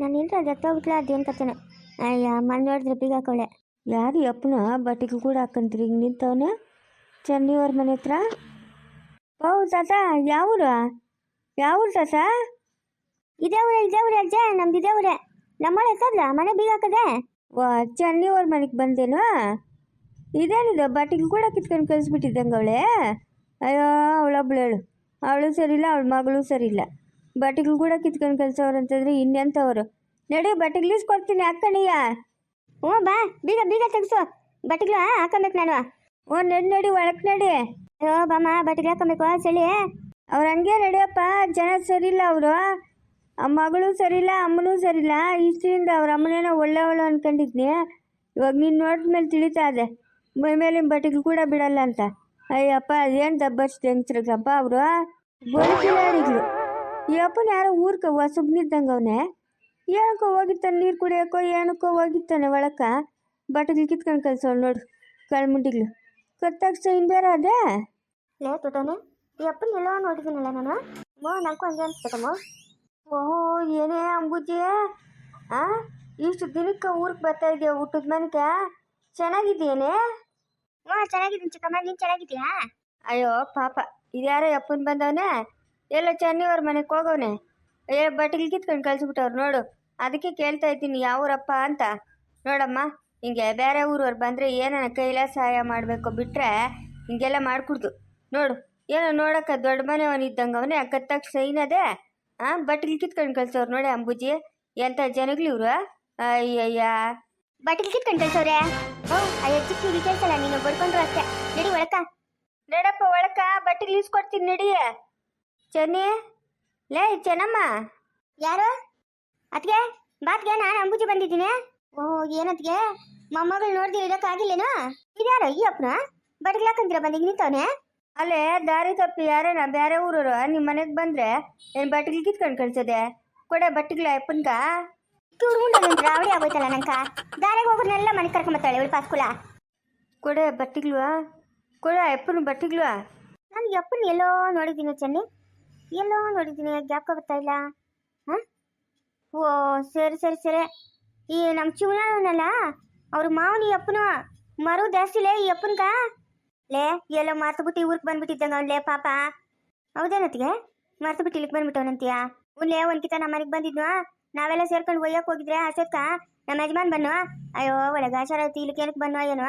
ನಾನು ಇಂಟ್ರ ದತ್ತೋಗ್ಬಿಟ್ಲ ಅದೇನು ಕತೆನೋ. ಅಯ್ಯ ಮನೆ ನೋಡಿದ್ರೆ ಬೀಗ ಹಾಕೊಳ್ಳೆ ಯಾರು ಅಪ್ಪನ ಬಟ್ಟೆಗೆ ಕೂಡ ಹಾಕಂತೀರಿ ಹಿಂಗೆ ನಿಂತವನ? ಚೆನ್ನಿಯವ್ರ ಮನೆ ಹತ್ರ? ಓ ತಾತ ಯಾವೂರು ಯಾವೂರು ತಾತ? ಇದೇ ಊರೇ ಇದೇ ಊರೇ ಅಜ್ಜ ನಮ್ದು ಇದೇ ಊರೇ. ನಮ್ಮಳೆ ಎತ್ತದ್ಲ ಮನೆ ಬೀಗ ಹಾಕದೆ? ವಾ ಚೆನ್ನಿಯವ್ರ ಮನೆಗೆ ಬಂದೇನು? ಇದೇನಿದು ಬಟ್ಟೆಗೆ ಕೂಡ ಕಿತ್ಕೊಂಡು ಕಳಿಸ್ಬಿಟ್ಟಿದ್ದಂಗೆ ಅವಳೆ? ಅಯ್ಯೋ ಅವಳೊಬ್ಳು ಹೇಳು. ಅವಳು ಸರಿಯಿಲ್ಲ ಅವಳ ಮಗಳು ಸರಿಯಿಲ್ಲ. ಬಟ್ಟೆಗಳು ಕೂಡ ಕಿತ್ಕೊಂಡು ಕಳ್ಸೋರು ಅಂತಂದ್ರೆ ಇನ್ನೆಂಥವ್ರು? ನಡಿ ಬಟ್ಟೆಗಳು ಇಸ್ಕೊಡ್ತೀನಿ ಅಕ್ಕಣಿಯ ಹ್ಞೂ ಬಾ. ಬೀಗ ಬೀಗ ತೆಗ್ಸು. ಬಟ್ಟೆಗಳು ಹಾಕೊಬೇಕು ನಾನು. ಓ ನಡಿ ನಡಿ ಒಳಕ್ಕೆ ನಡಿ. ಓ ಬಾಮ ಬಟ್ಟೆಗಳು ಹಾಕೊಬೇಕು ಚಳಿ. ಅವ್ರು ಹಂಗೆ ನಡಿಯಪ್ಪ. ಜನ ಸರಿಯಿಲ್ಲ ಅವರು. ಆ ಮಗಳು ಸರಿಯಿಲ್ಲ ಅಮ್ಮನೂ ಸರಿಯಿಲ್ಲ. ಇಷ್ಟರಿಂದ ಅವ್ರ ಅಮ್ಮನೇನೋ ಒಳ್ಳೆಯವಳು ಅನ್ಕೊಂಡಿದ್ನಿ. ಇವಾಗ ನೀನು ನೋಡಿದ ಮೇಲೆ ತಿಳಿತಾ ಇದೆ. ಮೈ ಮೇಲಿನ ಬಟ್ಟೆಗಳು ಕೂಡ ಬಿಡಲ್ಲ ಅಂತ. ಅಯ್ಯಪ್ಪ ಅದೇನು ದಬ್ಬರ್ಸ್ ಹೆಂಗ್ಸ್ರಿಗಪ್ಪ ಅವರು? ಬದುಕಿಲಾಡಿಗಳು ಈ ಅಪ್ಪನ ಯಾರೋ ಊರ್ಕ ಹೊಸಬ್ನಿದ್ದಂಗೆ ಅವನೇ ಏನಕ್ಕೋ ಹೋಗಿತ್ತಾನೆ ನೀರು ಕುಡಿಯೋಕ್ಕೋ ಏನಕ್ಕೋ ಹೋಗಿತ್ತಾನೆ ಒಳಕ. ಬಟ್ಟೆಗಳು ಕಿತ್ಕೊಂಡು ಕಳ್ಸೋಳು ನೋಡು ಕಳ್ಮುಂಡಿಗ್ಳು ಕತ್ತಾಗ ಇನ್ ಬೇರೆ ಅದೇ? ಲೇ ತುಟೋನೆ ಯಪ್ಪನ ಎಲ್ಲೋ ನೋಡಿದ್ದೀನಲ್ಲ ನಾನು? ಮೋ ನಂಗೂ ಹಂಗೆ ಅನ್ಸ್ತಮ್ಮ ಓಹೋ ಏನೇ ಅಂಬುಜಿ. ಆ ಇಷ್ಟು ದಿನಕ್ಕೆ ಊರಿಗೆ ಬರ್ತಾ ಇದೆಯಾ ಊಟದ ಮನೆಗೆ ಚೆನ್ನಾಗಿದೆಯೇನೆ ಹ್ಞೂ ಚೆನ್ನಾಗಿದ್ದೀನಿ ಚಿಕ್ಕಮ್ಮ ನೀನು ಚೆನ್ನಾಗಿದ್ದೀಯಾ? ಅಯ್ಯೋ ಪಾಪ. ಇದ್ಯಾರೋ ಯಪ್ಪನ ಬಂದವನೆ? ಎಲ್ಲ ಚೆನ್ನಿಯವ್ರ ಮನೆಗೆ ಹೋಗವನೆ. ಏ ಬಟ್ಟೆಗೆ ಕಿತ್ಕೊಂಡು ಕಳ್ಸಿಬಿಟ್ಟವ್ರು ನೋಡು. ಅದಕ್ಕೆ ಕೇಳ್ತಾ ಇದ್ದೀನಿ ಯಾವ ಊರಪ್ಪ ಅಂತ. ನೋಡಮ್ಮ ಹಿಂಗೆ ಬೇರೆ ಊರವ್ರು ಬಂದರೆ ಏನನ ಕೈಲೇ ಸಹಾಯ ಮಾಡಬೇಕು ಬಿಟ್ಟರೆ ಹಿಂಗೆಲ್ಲ ಮಾಡ್ಕೊಡ್ದು. ನೋಡು ಏನೋ ನೋಡಕ್ಕೆ ದೊಡ್ಡ ಮನೆಯವನು ಇದ್ದಂಗೆ ಅವನೇ ಕತ್ತಾಗ ಸೈನ್ ಅದೇ. ಹಾಂ ಬಟ್ಟಿಗೆ ಕಿತ್ಕೊಂಡು ಕಳ್ಸೋರು ನೋಡಿ ಅಂಬುಜಿ. ಎಂಥ ಜನಗಳು ಇವರು ಅಯ್ಯಯ್ಯ. ಬಟ್ಟಿಗೆ ಕಿತ್ಕೊಂಡು ಕಳ್ಸೋರೆ? ಓ ಅಯ್ಯ ಚಿಕ್ಕ ಹುಡುಗಿ ಕೇಳ್ಸಲ್ಲ ನೀನು ಬಡ್ಕೊಂಡ್ರು ಅಷ್ಟೇ. ನಡಿ ಒಳಕ ನಡಪ್ಪ ಒಳಕ ಬಟ್ಟಿಗೆ ಇಸ್ಕೊಡ್ತೀನಿ ನಡಿ. ಚೆನ್ನಿ? ಲೇ, ಚೆನ್ನಮ್ಮ. ಯಾರು? ಅತ್ಗೆ ಬಾತ್ಗೆ ನಾನು ಅಂಬುಜಿ ಬಂದಿದ್ದೀನಿ. ಓ ಏನತ್ಗೆ ಮೊಮ್ಮಗಳು ನೋಡ್ದಿರ ಇರೋಕ್ಕಾಗಿಲ್ಲೇನೋ ಇದ್ಯಾರೋ ಈ ಅಪ್ಪನ? ಬಡ್ಗ್ಲಾಕಂತೀರ ಬಂದಿಗೆ ನಿಂತವನೆ? ಅಲ್ಲೇ, ದಾರಿ ತಪ್ಪಿ ಯಾರನ ಬೇರೆ ಊರವರು ನಿಮ್ಮ ಮನೆಗೆ ಬಂದ್ರೆ ಏನು ಬಟ್ಟೆಗೆ ಕಿತ್ಕೊಂಡು ಕಳ್ಸೋದೆ? ಕೊಡೆ ಬಟ್ಟೆಗಳ ಅಪ್ಪನ್ಗ? ಹುಡುಗುಂಡಂತ್ರ ಅವಳಿ ಆಗೋಯ್ತಲ್ಲ ನಂಕ ದಾರಿಗೆ ಹೋಗೋರ್ನೆಲ್ಲ ಮನೆಗೆ ಕರ್ಕೊಂಬತ್ತಾಳೆ ಇವಳು ಪಾಸ್ಕುಲ? ಕೊಡೆ ಬಟ್ಟೆಗಳು? ಕೊಡೆ ಅಪ್ಪನ ಬಟ್ಟೆಗಳು? ನಾನು ಅಪ್ಪನ ಎಲ್ಲೋ ನೋಡಿದ್ದೀನಿ ಚೆನ್ನಿ. ಎಲ್ಲೋ ನೋಡಿದ್ದೀನಿ ಜ್ಞಾಪಕ ಬರ್ತಾ ಇಲ್ಲ. ಹಾಂ? ಓ, ಸರಿ ಸರಿ ಸರಿ. ಈ ನಮ್ಮ ಚಿವನಲ್ಲ ಅವ್ರ ಮಾವನ ಅಪ್ಪನ ಮರು ಜಾಸ್ತಿಲೇ ಈ ಅಪ್ಪನ್ಗ. ಲೇ, ಎಲ್ಲೋ ಮರ್ತುಬಿಟ್ಟು ಊರಿಗೆ ಬಂದ್ಬಿಟ್ಟಿದ್ದಂಗ ಅವ್ನ್ಲೇ ಪಾಪ. ಹೌದೇನತ್ತಿಗೆ ಮರ್ತುಬಿಟ್ಟು ಇಲ್ಲಿಗೆ ಬಂದ್ಬಿಟ್ಟವನಂತೀಯ? ಲೇ ಒಂದ್ಕಿತ ನಮ್ಮ ಮನೆಗೆ ಬಂದಿದ್ನು? ನಾವೆಲ್ಲ ಸೇರ್ಕೊಂಡು ಒಯ್ಯಕ್ಕೆ ಹೋಗಿದ್ರೆ ಅಷ್ಟೊತ್ಕ ನಮ್ಮ ಯಜಮಾನ್ ಬನ್ನು ಅಯ್ಯೋ, ಒಳಗೆ ಆಚಾರತಿ ಇಲ್ಲಿಗೆ ಏನಕ್ಕೆ ಬನ್ನು ಏನೋ?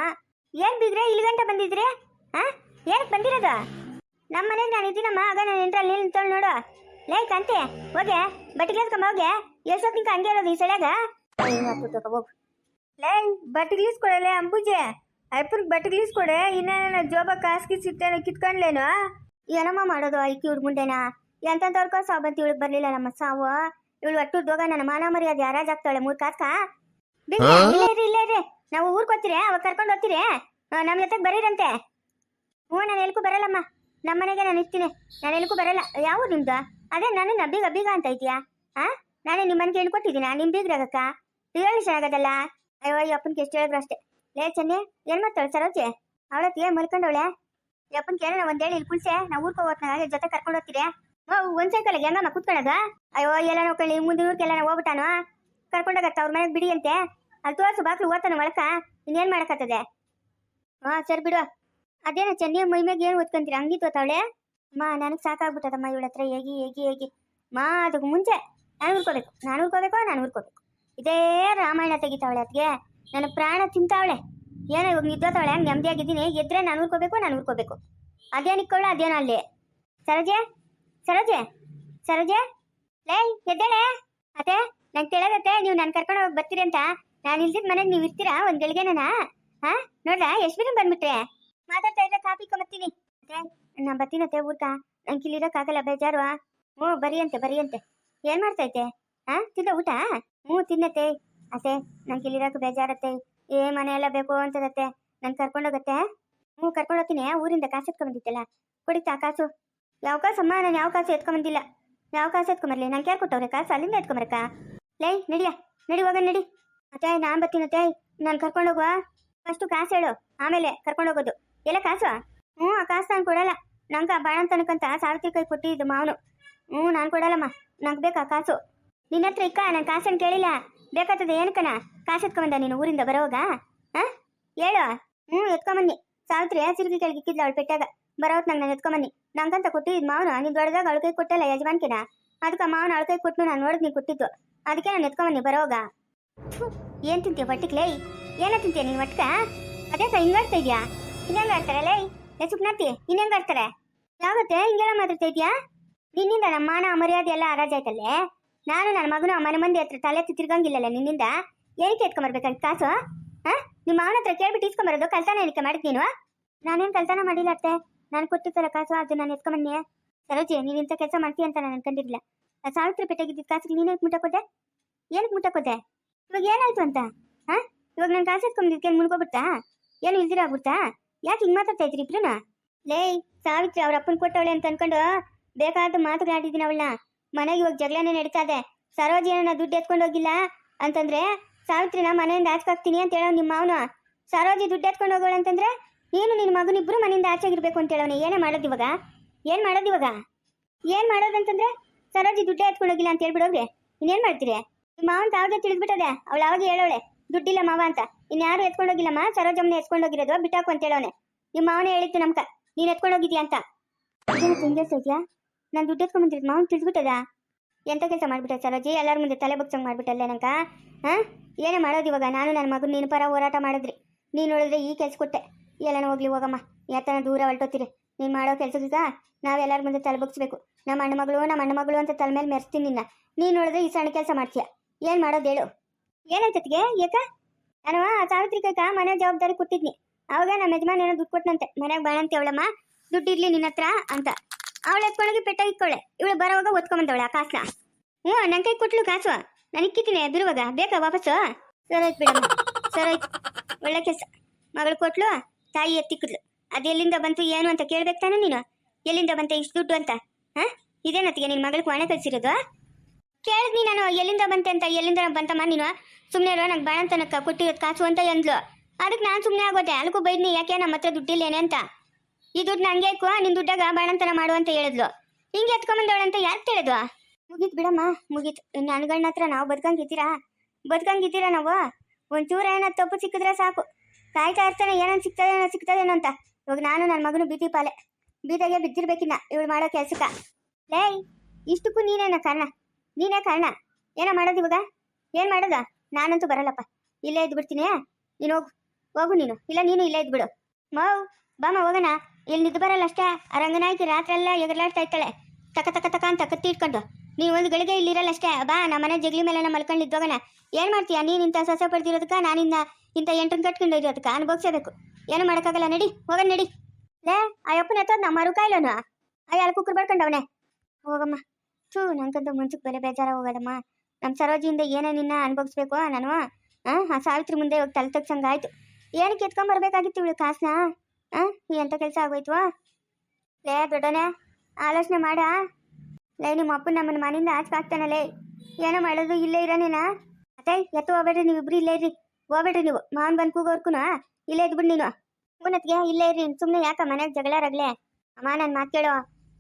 ಏನ್ ಬಿದ್ರೆ ಇಲ್ಲಿ ಗಂಟ ಬಂದಿದ್ರೆ? ಹಾ? ಏನಕ್ಕೆ ಬಂದಿರೋದು? ನಮ್ಮ ಮನೆಗೆ ನಾನು ಇದ್ದೀನಮ್ಮ ಆಗ ನಾನು ಎಂಟ್ರಲ್ಲಿ ನಿಂತಳು ನೋಡು. ಲೇ ಕಂತೆ ಹೋಗೆ. ಬಟ್ಟೆಗೆ ಹೋಗೆ. ಎಷ್ಟೊತ್ತು ನಿಂಕ ಹಂಗೆ ಇರೋದು ಈ ಸಡ್ಯಾಗ ಹೋಗು ಲೇ ಬಟ್ಟೆಗೆ ಇಸ್ಕೊಡಲೆ ಅಂಬುಜೆ. ಅಪ್ಪನಿಗೆ ಬಟ್ಟೆಗೆ ಇಸ್ಕೊಡೆ ಇನ್ನೇನ ಜೋಬ ಕಾಸ್ಗಿ ಸಿಗ್ತೇನೆ ಕಿತ್ಕೊಂಡ್ಲೇನು. ಏನಮ್ಮ ಮಾಡೋದು ಐಕಿ ಇವ್ರ ಮುಂದೆನಾ? ಎಂತಂತವ್ರಿಗೋ ಸಾವು ಬಂತು ಇವಳಿಗೆ ಬರಲಿಲ್ಲ ನಮ್ಮ ಸಾವು. ಇವಳು ಒಟ್ಟು ದೋಗ ನನ್ನ ಮಾನ ಮರ್ಯಾದೆ ಯಾರಾಜ್ ಆಗ್ತಾಳೆ ಮೂರ್ ಕಾಸ್ಕ? ಇಲ್ಲೇ ಇರಿ ಇಲ್ಲೇ ಇರಿ. ನಾವು ಊರ್ ಹೋಗ್ತೀರಿ ಅವಾಗ ಕರ್ಕೊಂಡು ಹೋಗ್ತೀರಿ. ನಮ್ಮ ಜೊತೆಗೆ ಬರೀರಂತೆ. ಹ್ಞೂ ನಾನು ಎಲ್ಕೂ ಬರಲ್ಲಮ್ಮ. ನಮ್ಮ ಮನೆಗೆ ನಾನು ಇರ್ತೀನಿ. ನಾನು ಬರಲ್ಲ. ಯಾವ ನಿಮ್ದು? ಅದೇ ನಾನು ನಬ್ಬಿಗ ಬೀಗ ಅಂತ ಇದೆಯಾ ಆ? ನಾನೇ ನಿಮ್ಮ ಮನೆಗೆ ಹೆಣ್ಣು ಕೊಟ್ಟಿದ್ದೀನ ನಿಮ್ಮ ಬೀಗ್ರಾಗಕ್ಕ ಹೇಳಿ ಚೆನ್ನಾಗದಲ್ಲ? ಅಯ್ಯೋ ಅಯ್ಯಪ್ಪನ್ಗೆ ಎಷ್ಟು ಹೇಳಿದ್ರು ಅಷ್ಟೇ. ಲೇ ಚೆನ್ನಿ, ಏನ್ ಮಾಡ್ತಾಳೆ ಸರೋಜೆ? ಏನ್ ಮಲ್ಕೊಂಡವಳೆ? ಯಪ್ಪನ್ ಕೇಳೋಣ ಒಂದು ಹೇಳಿ, ಇಲ್ಲಿ ಕುಳ್ಸೆ. ನಾವು ಊರ್ಕೊ ಹೋಗ್ತಾನೆ ಜೊತೆ ಕರ್ಕೊಂಡು ಹೋಗ್ತೀರಿ. ಒಂದ್ ಸೈಕಲ್ ಹೆಂಗಮ್ಮ ಕುತ್ಕೊಳ್ಳೋದ? ಅಯ್ಯೋ ಎಲ್ಲ ನೋಡ್ಕೊಳ್ಳಿ ಮುಂದಿನ ಊರ್ಗೆಲ್ಲ ಹೋಗ್ಬಿಟ್ಟಾನು? ಕರ್ಕೊಂಡೋಗತ್ತ ಅವ್ರ ಮನೆಗೆ ಬಿಡಿ ಅಂತೆ. ಅಲ್ಲಿ ತೋರ್ಸು ಬಾಕ್ಲು ಓದ್ತಾನ ಒಳಕ ಇನ್ನೇನ್ ಮಾಡಕತ್ತದೆ ಹಾ, ಸರಿ ಬಿಡು. ಅದೇನ ಚೆನ್ನಿಯ ಮೈ ಏನು ಓದ್ಕೊಂತೀರಿ? ಹಂಗಿತ್ತು ಅವಳೆ ಅಮ್ಮ ನನಗೆ ಸಾಕಾಗ್ಬಿಟ್ಟದಮ್ಮ ಇವಳ ಹತ್ರ. ಹೇಗಿ ಹೇಗಿ ಹೇಗಿ ಮಾ ಅದಕ್ಕೆ ಮುಂಚೆ ನಾನು ಉರ್ಕೋಬೇಕು. ನಾನು ಉರ್ಕೋಬೇಕು ನಾನು ಉರ್ಕೋಬೇಕು. ಇದೇ ರಾಮಾಯಣ ತೆಗಿತಾವಳೆ ಅದಕ್ಕೆ ನನ್ನ ಪ್ರಾಣ ತಿಂತಾವಳೆ. ಏನೋ ಇವಾಗ ನಿದ್ದೋತಾವಳೆ ಹಂಗೆ ನೆಮ್ಮದಿಯಾಗಿದ್ದೀನಿ. ಎದ್ರೆ ನಾನು ಉರ್ಕೋಬೇಕು ನಾನು ಉರ್ಕೋಬೇಕು. ಅದೇನಿಕ್ಕೊಳ್ಳ ಅದೇನೋ ಅಲ್ಲಿ. ಸರೋಜೆ? ಸರೋಜೆ? ಸರೋಜೆ? ಲೈ, ಎದ್ದೇಳೆ? ಅತ್ತೆ, ನಂಗೆ ತಿಳಿದತ್ತೆ ನೀವು ನಾನು ಕರ್ಕೊಂಡು ಹೋಗಿ ಬರ್ತೀರಿ ಅಂತ. ನಾನು ಇಲ್ದಿದ್ದ ಮನೆಗೆ ನೀವು ಇರ್ತೀರಾ? ಒಂದು ಗಳಿಗೆನಾ ಹಾ? ನೋಡ್ರ ಎಷ್ಟು ದಿನ ಬಂದ್ಬಿಟ್ರೆ? ಮಾತಾಡ್ತಾ ಇದ್ರೆ ಕಾಪಿ ಕಮತ್ತೀನಿ ನಾ ಬರ್ತೀನತ್ತೆ ಊರ್ಕ ನಂಗೆ ಇಲ್ಲಿರೋಕ್ಕಾಗಲ್ಲ, ಬೇಜಾರು. ಹ್ಞೂ ಬರಿಯಂತೆ ಬರಿಯಂತೆ ಏನ್ ಮಾಡ್ತೈತೆ ಹಾ ತಿಂದ ಊಟ? ಹ್ಞೂ ತಿನ್ನತ್ತೆ ಅತ್ತೆ, ನಂಗೆ ಇಲ್ಲಿರೋಕೆ ಬೇಜಾರತ್ತೆ. ಏ, ಮನೆ ಎಲ್ಲ ಬೇಕು ಅಂತದತ್ತೆ. ನಾನು ಕರ್ಕೊಂಡೋಗತ್ತೆ ಹ್ಞೂ, ಕರ್ಕೊಂಡೋಗ್ತೀನಿ. ಊರಿಂದ ಕಾಸು ಎತ್ಕೊಂಬಂದಿತ್ತಲ್ಲ ಕುಡಿತಾ ಕಾಸು. ಯಾವ ಕಾಸಮ್ಮ ನಾನು ಯಾವ ಕಾಸು ಎತ್ಕೊಂಬಂದಿಲ್ಲ. ಯಾವ ಕಾಸು ಎತ್ಕೊಂಬರ್ಲಿ? ನಂಗೆ ಯಾರು ಕೊಟ್ಟವ್ರೆ ಕಾಸು? ಅಲ್ಲಿಂದ ಎತ್ಕೊಂಬರಕ್ಕ? ಲೈ, ನಡಿಯ. ನಡಿ ಹೋಗ ನಡಿ. ಅತ್ತೆ, ನಾನು ಬರ್ತೀನತ್ತೆ ನಾನು ಕರ್ಕೊಂಡೋಗುವ. ಫಸ್ಟು ಕಾಸು ಹೇಳು. ಆಮೇಲೆ ಕರ್ಕೊಂಡೋಗೋದು. ಎಲ್ಲ ಕಾಸು? ಹ್ಞೂ ಆ ಕಾಸು ನಾನು ಕೊಡಲ್ಲ. ನಂಗೆ ತನಕಂತ ಸಾವಿತ್ರಿ ಕೈ ಕೊಟ್ಟಿದ್ದು ಮಾವನು. ಹ್ಞೂ, ನಾನು ಕೊಡಲ್ಲಮ್ಮ. ನಂಗೆ ಬೇಕಾ ಕಾಸು? ನಿನ್ನ ಹತ್ರ ಇಕ್ಕ, ನಾನು ಕಾಸನ್ನು ಕೇಳಿಲ್ಲ. ಬೇಕಾಗ್ತದೆ ಏನಕ್ಕನ ಕಾಸು ಎತ್ಕೊಂಬಂದ ನೀನು ಊರಿಂದ ಬರೋವಾಗ? ಹಾ? ಹೇಳು. ಹ್ಞೂ, ಎತ್ಕೊಂಬನ್ನಿ. ಸಾವಿತ್ರಿ ಸಿರುಗಿ ಕೆಳಗೆ ಇಕ್ಕಿದ್ಲ ಅವಳು ಪೆಟ್ಟಾಗ. ಬರೋತ್ ನಂಗೆ ನಾನು ಎತ್ಕೊಂಬನ್ನಿ. ನಂಗಂತ ಕೊಟ್ಟಿದ್ದು ಮಾವನು, ನೀನು ದೊಡ್ಡದಾಗ ಅವಳ ಕೈ ಕೊಟ್ಟಲ್ಲ, ಯಜಮಾನ್ಕಿನ? ಅದಕ್ಕೆ ಮಾವನ ಅವಳ ಕೈ ಕೊಟ್ಟು ನಾನು ನೋಡಿದ್ ನೀನು ಕೊಟ್ಟಿದ್ದು. ಅದಕ್ಕೆ ನಾನು ಎತ್ಕೊಂಬನ್ನಿ ಬರೋವಾಗ? ಏನು ತಿಂತೀಯ ಬಟ್ಟಿಕ್ಲೇ ಏನ ತಿಂತೀಯ ನೀನು ಒಟ್ಕ ಅದೇ ಹಿಂಗ್ ಆಡ್ತಾ ಇದ್ಯಾ? ಇನ್ನೇಂಗ್ ಆಡ್ತಾರೆ ಏ ಸುಪ್ನಾತಿ ಇನ್ನೇನು ಆಡ್ತಾರೆ ಯಾವತ್ತೆ? ಹಿಂಗೆಲ್ಲ ಮಾತಾಡ್ತಾ ಇದೆಯಾ? ನಿನ್ನಿಂದ ನಮ್ಮ ಮಾನ ಮರ್ಯಾದೆ ಎಲ್ಲ ಹರಾಜಾಯ್ತಲ್ಲೇ ನಾನು ನನ್ನ ಮಗನು ಮನೆ ಮಂದಿ ಹತ್ರ ತಲೆ ತಿರ್ಗಂಗಿಲ್ಲಲ್ಲ ನಿನ್ನಿಂದ? ಏನಕ್ಕೆ ಎತ್ಕೊಂಬರ್ಬೇಕಾಗಿ ಕಾಸು? ಹಾ? ನಿಮ್ಮ ಮಾವನ ಹತ್ರ ಕೇಳ್ಬಿಟ್ಟು ಇಸ್ಕೊಂಬರೋದು ಕಲ್ತಾನ ಏನಕ್ಕೆ ಮಾಡಿದ್ ನೀನು? ನಾನೇನು ಕಲ್ತಾನ ಮಾಡಿಲ್ಲ ಅತ್ತೆ. ನಾನು ಕೊಟ್ಟಿದ್ದಲ್ಲ ಕಾಸು ಅದು ನಾನು ಎತ್ಕೊಂಬನ್ನಿ. ಸರೋಜಿ ನೀನು ಇಂಥ ಕೆಲಸ ಮಾಡ್ತೀಯ ಅಂತ ನಾನು ಅನ್ಕೊಂಡಿರ್ಲಿಲ್ಲ. ಸಾವಿತ್ರಿ ಪೆಟ್ಟಾಗಿದ್ದ ಕಾಸಿಗೆ ನೀನೇನಕ್ಕೆ ಮುಟ್ಟಕೋದೆ ಏನಕ್ಕೆ ಮುಟ್ಟಕೋದೆ ಇವಾಗ ಏನಾಯ್ತು ಅಂತ? ಹಾ? ಇವಾಗ ನಾನು ಕಾಸು ಎತ್ಕೊಂಬಂದಿದ್ಕೆ ಏನ್ ಮುನ್ಕೋಬಿಡ್ತಾ ಏನು ಇಲ್ದಿರ ಆಗ್ಬಿಡ್ತಾ? ಯಾಕೆ ಹಿಂಗ್ ಮಾತಾಡ್ತಾ ಇದ್ರಿ ಲೇ ಸಾವಿತ್ರಿ ಅವ್ರ ಅಪ್ಪನ್ ಕೊಟ್ಟವಳೆ ಅಂತ ಅನ್ಕೊಂಡು ಬೇಕಾದ ಮಾತುಗಳಾಡಿದ್ದೀನಿ ಅವಳನ್ನ. ಮನೆಗೆ ಇವಾಗ ಜಗಳನೇ ನಡೀತಾ ಇದೆ. ಸರೋಜಿ ಏನನ್ನ ದುಡ್ಡು ಎತ್ಕೊಂಡು ಹೋಗಿಲ್ಲ? ಅಂತಂದ್ರೆ, ಸಾವಿತ್ರಿನ ಮನೆಯಿಂದ ಆಚೆಗಾಕ್ತೀನಿ ಅಂತ ಹೇಳೋ ನಿಮ್ಮ ಮಾವನು. ಸರೋಜಿ ದುಡ್ಡು ಎತ್ಕೊಂಡು ಹೋಗೋಳು ಅಂತಂದ್ರೆ, ನೀನು ನಿನ್ನ ಮಗನಿಬ್ರು ಮನೆಯಿಂದ ಆಚೆಗಿರ್ಬೇಕು ಅಂತ ಹೇಳೋನು ಏನೇ ಮಾಡೋದು ಇವಾಗ? ಏನ್ ಮಾಡೋದು ಇವಾಗ? ಏನ್ ಮಾಡೋದಂತಂದ್ರೆ ಸರೋಜಿ ದುಡ್ಡೇ ಎತ್ಕೊಂಡು ಹೋಗಿಲ್ಲ ಅಂತ ಹೇಳ್ಬಿಡೋಗ್ರಿ ಇನ್ನೇನ್ ಮಾಡ್ತೀರಿ? ನಿಮ್ಮ ಮಾವನ್ ತಾವಾಗೆ ತಿಳಿದ್ಬಿಟ್ಟದೆ. ಅವಳು ಅವಾಗ ಹೇಳೋಳೆ ದುಡ್ಡಿಲ್ಲ ಮಾವ ಅಂತ. ಇನ್ಯಾರು ಎತ್ಕೊಂಡೋಗಿಲ್ಲಮ್ಮ? ಸರೋಜಮ್ಮನ ಎತ್ಕೊಂಡೋಗಿರೋದು? ಬಿಟ್ಟಾಕು ಅಂತ ಹೇಳೋನೆ. ನಿಮ್ಮ ಮಾವನೇ ಹೇಳಿತ್ತು ನಮ್ಕ ನೀನ್ ಎತ್ಕೊಂಡೋಗಿದ್ಯಾ ಅಂತ. ತಿಂಗೆ ನಾನು ದುಡ್ಡು ಎತ್ಕೊಂಡ್ ಬಂದಿರೋದು ಮಾವನ್ ತಿಳಿದ್ಬಿಟ್ಟದ ಎಂತ ಕೆಲಸ ಮಾಡ್ಬಿಟ್ಟೆ ಸರೋಜಿ? ಎಲ್ಲರ ಮುಂದೆ ತಲೆ ಬಗ್ಸಂಗ್ ಮಾಡ್ಬಿಟ್ಟಲ್ಲೇ ನಂಕ ಹಾ? ಏನೇ ಮಾಡೋದು ಇವಾಗ? ನಾನು ನನ್ನ ಮಗನ ನಿನ್ನ ಪರ ಹೋರಾಟ ಮಾಡಿದ್ರಿ. ನೀನು ನೋಡಿದ್ರೆ ಈ ಕೆಲ್ಸ ಕೊಟ್ಟೆ. ಎಲ್ಲನ ಹೋಗ್ಲಿ, ಹೋಗಮ್ಮ. ಯಾತನ ದೂರ ಹೊಲ್ಟೋತೀರಿ. ನೀನು ಮಾಡೋ ಕೆಲ್ಸದಿಂದ ನಾವೆಲ್ಲರ ಮುಂದೆ ತಲೆ ಬಗ್ಸ್ಬೇಕು. ನಮ್ಮ ಅಣ್ಣ ಮಗಳು ನಮ್ಮ ಅಣ್ಣ ಮಗಳು ಅಂತ ತಲೆ ಮೇಲೆ ಮೆರೆಸ್ತೀನಿ ನಿನ್ನ. ನೀನು ನೋಡಿದ್ರೆ ಈ ಸಣ್ಣ ಕೆಲಸ ಮಾಡ್ತೀಯ? ಏನು ಮಾಡೋದು ಹೇಳು. ಏನಾಯ್ತತ್ಗೆ ಯಾಕ ನಾನು ಆ ಸಾವಿತ್ರಿ ಕೈಕ ಮನೆ ಜವಾಬ್ದಾರಿ ಕೊಟ್ಟಿದ್ನಿ. ಅವಾಗ ನಮ್ಮ ಯಜಮಾನ್ ಏನೋ ದುಡ್ಡು ಕೊಟ್ಟನಂತೆ ಮನೆಗೆ ಬಾಳಂತೆ ಅವಳಮ್ಮ. ದುಡ್ಡು ಇರ್ಲಿ ನಿನ್ನ ಹತ್ರ ಅಂತ. ಅವಳು ಎತ್ಕೊಳಗೆ ಪೆಟ್ಟ ಇಕ್ಕೊಳ್ಳೆ ಇವಳು ಬರೋವಾಗ ಒತ್ಕೊಂಬಂದವಳೆ ಆ ಕಾಸನ್ನ ಹ್ಞೂ ನನ್ನ ಕೈ ಕೊಟ್ಲು ಕಾಸು. ನಾನು ಇಕ್ಕಿತೀನಿ ಎದುರುವಾಗ. ಬೇಕಾ ವಾಪಸ್ಸು? ಸರೋಯ್ತು ಬಿಡಮ್ಮ. ಆಯ್ತು. ಒಳ್ಳೆ ಕೆಲಸ. ಮಗಳು ಕೊಟ್ಲು, ತಾಯಿ ಎತ್ತಿಕ್ಕಿದ್ಲು ಅದು ಎಲ್ಲಿಂದ ಬಂತು, ಏನು ಅಂತ ಕೇಳ್ಬೇಕು ತಾನೆ ನೀನು. ಎಲ್ಲಿಂದ ಬಂತೆ, ಇಷ್ಟು ದುಡ್ಡು ಅಂತ? ಹಾ? ಇದೇನತ್ತಿಗೆ ನಿನ್ನ ಮಗಳಿಗೆ ಒಣ ಕಳ್ಸಿರೋದು? ಕೇಳಿದ್ನಿ ನಾನು, ಎಲ್ಲಿಂದ ಬಂತೆ ಅಂತ, ಎಲ್ಲಿಂದ ಬಂತಮ್ಮ ನೀನು? ಸುಮ್ಮನೆ ಇರೋ, ನಂಗೆ ಬಾಣ ತನಕ ಕೊಟ್ಟಿರೋ ಕಾಸು ಅಂತ ಎಂದ್ಲು. ಅದಕ್ಕೆ ನಾನು ಸುಮ್ಮನೆ ಆಗೋದೆ ಅದಕ್ಕೂ ಬೈದ್ನಿ, ಯಾಕೆ ನಮ್ಮ ಹತ್ರ ದುಡ್ಡಿಲ್ಲೇನೆ ಅಂತ. ಈ ದುಡ್ಡು ನಂಗೆ ನಿನ್ನ ದುಡ್ಡಾಗ ಬಾಣಂತನ ಮಾಡು ಅಂತ ಹೇಳಿದ್ಲು. ಹಿಂಗೆ ಅಂತ ಯಾಕೆ ಹೇಳಿದ್ವಾ ಮುಗೀತು ಬಿಡಮ್ಮ, ಮುಗೀತು. ಅನ್ಗಳ್ನ ಹತ್ರ ನಾವು ಬದುಕಂಗಿದ್ದೀರಾ ಬದುಕಂಗಿದ್ದೀರಾ ನಾವು? ಒಂಚೂರು ಏನೋ ತಪ್ಪು ಸಿಕ್ಕಿದ್ರೆ ಸಾಕು. ಕಾಯ್ತಾ ಇರ್ತಾನೆ ಏನೋ ಸಿಗ್ತದೇನೋ ಸಿಗ್ತದೇನೋ ಅಂತ. ಇವಾಗ ನಾನು ನನ್ನ ಮಗನು ಬೀದಿ ಪಾಲೆ. ಬೀದಿಗೆ ಬಿದ್ದಿರ್ಬೇಕಿನ್ನ ಇವಳು ಮಾಡೋ ಕೆಲ್ಸಕ್ಕ. ಲೇ, ಇಷ್ಟಕ್ಕೂ ನೀನೇನ ಕಾರಣ? ನೀನೇ ಕಾರಣ ಏನೋ ಮಾಡೋದು ಇವಾಗ? ಏನು ಮಾಡೋದ? ನಾನಂತೂ ಬರಲ್ಲಪ್ಪ. ಇಲ್ಲೇ ಇದ್ದು ಬಿಡ್ತೀನಿ ನೀನು ಹೋಗು. ಹೋಗು ನೀನು. ಇಲ್ಲ, ನೀನು ಇಲ್ಲೇ ಇದ್ಬಿಡು. ಮೌ ಬಾಮ ಹೋಗೋಣ. ಇಲ್ಲಿ ನಿದ್ದು ಬರಲ್ಲ ಅಷ್ಟೇ. ಆ ರಂಗನಾಯ್ತು ರಾತ್ರೆಲ್ಲ ಎಲ್ಲ ಇರ್ತಾಳೆ. ತಕ ತಕ ತಕ ಅಂತ ಕತ್ತಿ ಇಟ್ಕೊಂಡು. ನೀನು ಒಂದು ಗಳಿಗೆ ಇಲ್ಲಿರಲ್ಲ ಅಷ್ಟೇ. ಬಾ, ನಮ್ಮ ಮನೆ ಜಗ್ಲಿ ಮೇಲೆ ಮಲ್ಕೊಂಡು ಇದ್ದೋಗೋಣ ಏನು ಮಾಡ್ತೀಯ? ನೀನು ಇಂಥ ಸೊಸೆ ಪಡ್ದಿರೋದಕ್ಕ ನಾನಿನ್ನ ಇಂಥ ಎಂಟನ್ನು ಕಟ್ಕೊಂಡು ಇರೋದಕ್ಕೆ ಅನುಭವಿಸಬೇಕು ಏನು ಮಾಡೋಕ್ಕಾಗಲ್ಲ. ನಡಿ, ಹೋಗೋಣ, ನಡಿ. ಲೇ, ಆ ಅಪ್ಪನ ಹತ್ತೋದು ನಮ್ಮ ಮರು ಕಾಯಿಲೋನು ಆ ಎಲ್ ಕುಕ್ಕರ್ ಬಡ್ಕೊಂಡವನೇ ಹೋಗಮ್ಮ. ಥೂ ನಂಗಂತೂ ಮುಂಚಕ್ಕೆ ಬೆಲೆ ಬೇಜಾರ ಹೋಗೋದಮ್ಮ ನಮ್ಮ ಸರೋಜಿಯಿಂದ ಏನೇ ನಿನ್ನ ಅನುಭವಿಸ್ಬೇಕು ನಾನು, ಆ ಸಾವಿತ್ರಿ ಮುಂದೆ ಇವಾಗ ತಲೆ ತಗ್ಸಂಗೆ ಆಯ್ತು ಏನಕ್ಕೆ ಎತ್ಕೊಂಬರ್ಬೇಕಾಗಿತ್ತು ಇವಳು ಕಾಸನ್ನ ಆ ಎಂಥ ಕೆಲಸ ಆಗೋಯ್ತು ಲೇ, ದೊಡ್ಡನೆ, ಆಲೋಚನೆ ಮಾಡ. ಲೇ, ನಿಮ್ಮ ಅಪ್ಪನ ನಮ್ಮನ್ನ ಮನೆಯಿಂದ ಆಚೆ ಹಾಕ್ತಾನಲ್ಲೇ ಏನೋ ಮಾಡೋದು, ಇಲ್ಲೇ ಇರೋನೇನ ಅತ್ತೆ ಎತ್ತು ಹೋಗ್ಬೇಡ್ರಿ, ನೀವು ಇಬ್ರು ಇಲ್ಲೇ ಇರಿ ಹೋಗ್ಬೇಡ್ರಿ ನೀವು, ಮಾವನ್ ಬಂದು ಕೂಗೋರ್ಕುನ ಇಲ್ಲೇ ಇದ್ಬಿಡು ನೀನು. ಮುನತ್ಗೆ ಇಲ್ಲೇ ಇರಿ ಸುಮ್ಮನೆ ಯಾಕ ಮನೆಗೆ ಜಗಳ ಅಮ್ಮ ನನ್ನ ಮಾತು ಕೇಳೋ.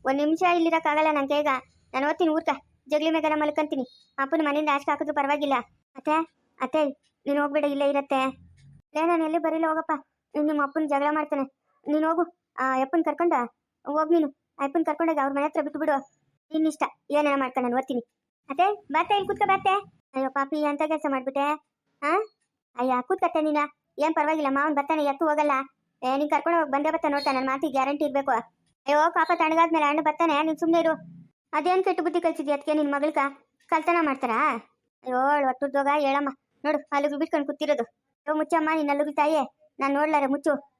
ಒಂದು ನಿಮಿಷ ಇಲ್ಲಿರೋಕ್ಕಾಗಲ್ಲ ನಂಗೆ ಈಗ ನಾನು ಓದ್ತೀನಿ ಊರ್ಕ ಜಗ್ಲಿ ಮೇಗನ ಮಲ್ಕೊಂತೀನಿ. ಅಪ್ಪನ ಮನೆಯಿಂದ ಆಚೆ ಹಾಕಿದ್ರು ಪರವಾಗಿಲ್ಲ. ಅತ್ತೆ ಅತ್ತೆ, ನೀನು ಹೋಗ್ಬೇಡ, ಇಲ್ಲೇ ಇರತ್ತೆ. ಲೇ, ನಾನು ಎಲ್ಲಿ ಬರಿಲ್ಲ ಹೋಗಪ್ಪ. ನಿಮ್ಮ ಅಪ್ಪನ ಜಗಳ ಮಾಡ್ತಾನೆ. ನೀನು ಹೋಗು. ಆ, ಅಪ್ಪನ ಕರ್ಕೊಂಡ? ಹೋಗ್ ನೀನು. ಅಪ್ಪನ ಕರ್ಕೊಂಡಾಗ ಅವ್ರ ಮನೆ ಹತ್ರ ಬಿಟ್ಬಿಡು. ನಿನ್ನ ಇಷ್ಟ ಏನೇನ ಮಾಡ್ತಾನೆ ನಾನು ಓದ್ತೀನಿ. ಅತ್ತೆ ಬರ್ತೆ ಇಲ್ಲಿ ಕೂತ್ಕ ಬರ್ತೆ ಅಯ್ಯೋ, ಪಾಪಿ ಅಂತ ಕೆಲಸ ಮಾಡ್ಬಿಟ್ಟೆ? ಹಾ ಅಯ್ಯ, ಕೂತ್ಕತ್ತೆ ನೀನ. ಏನ್ ಪರವಾಗಿಲ್ಲ, ಮಾವನ್ ಬರ್ತಾನೆ, ಎತ್ತು ಹೋಗಲ್ಲ. ಏ, ನೀನ್ ಕರ್ಕೊಂಡು ಹೋಗಿ ಬಂದೇ ಬರ್ತಾನೆ ನೋಡ್ತಾ, ನನ್ನ ಮಾತಿಗೆ ಗ್ಯಾರಂಟಿ ಇರ್ಬೇಕು. ಅಯ್ಯೋ, ಪಾಪ, ತಣ್ಣಗಾದ್ಮೇಲೆ ಅಣ್ಣ ಬರ್ತಾನೆ. ನೀನ್ ಸುಮ್ಮನೆ ಇರು. ಅದೇನ್ ಕೆಟ್ಟ ಬುದ್ಧಿ ಕಲ್ಸಿದ್ಯಾ ಅದಕ್ಕೆ ನಿನ್ನ ಮಗಳ ಕಲ್ತನ ಮಾಡ್ತಾರಾ? ಅಯ್ಯೋ ಒಟ್ಟುದೋಗ ಹೇಳಮ್ಮ. ನೋಡು ಅಲ್ಲಿಗೆ ಬಿಟ್ಕೊಂಡು ಕೂತಿರೋದು. ಮುಚ್ಚಮ್ಮ, ನಿನ್ನ ಅಲ್ಲಿಗೆ ತಾಯೇ. ನಾನು ನೋಡ್ಲಾರೆ, ಮುಚ್ಚು.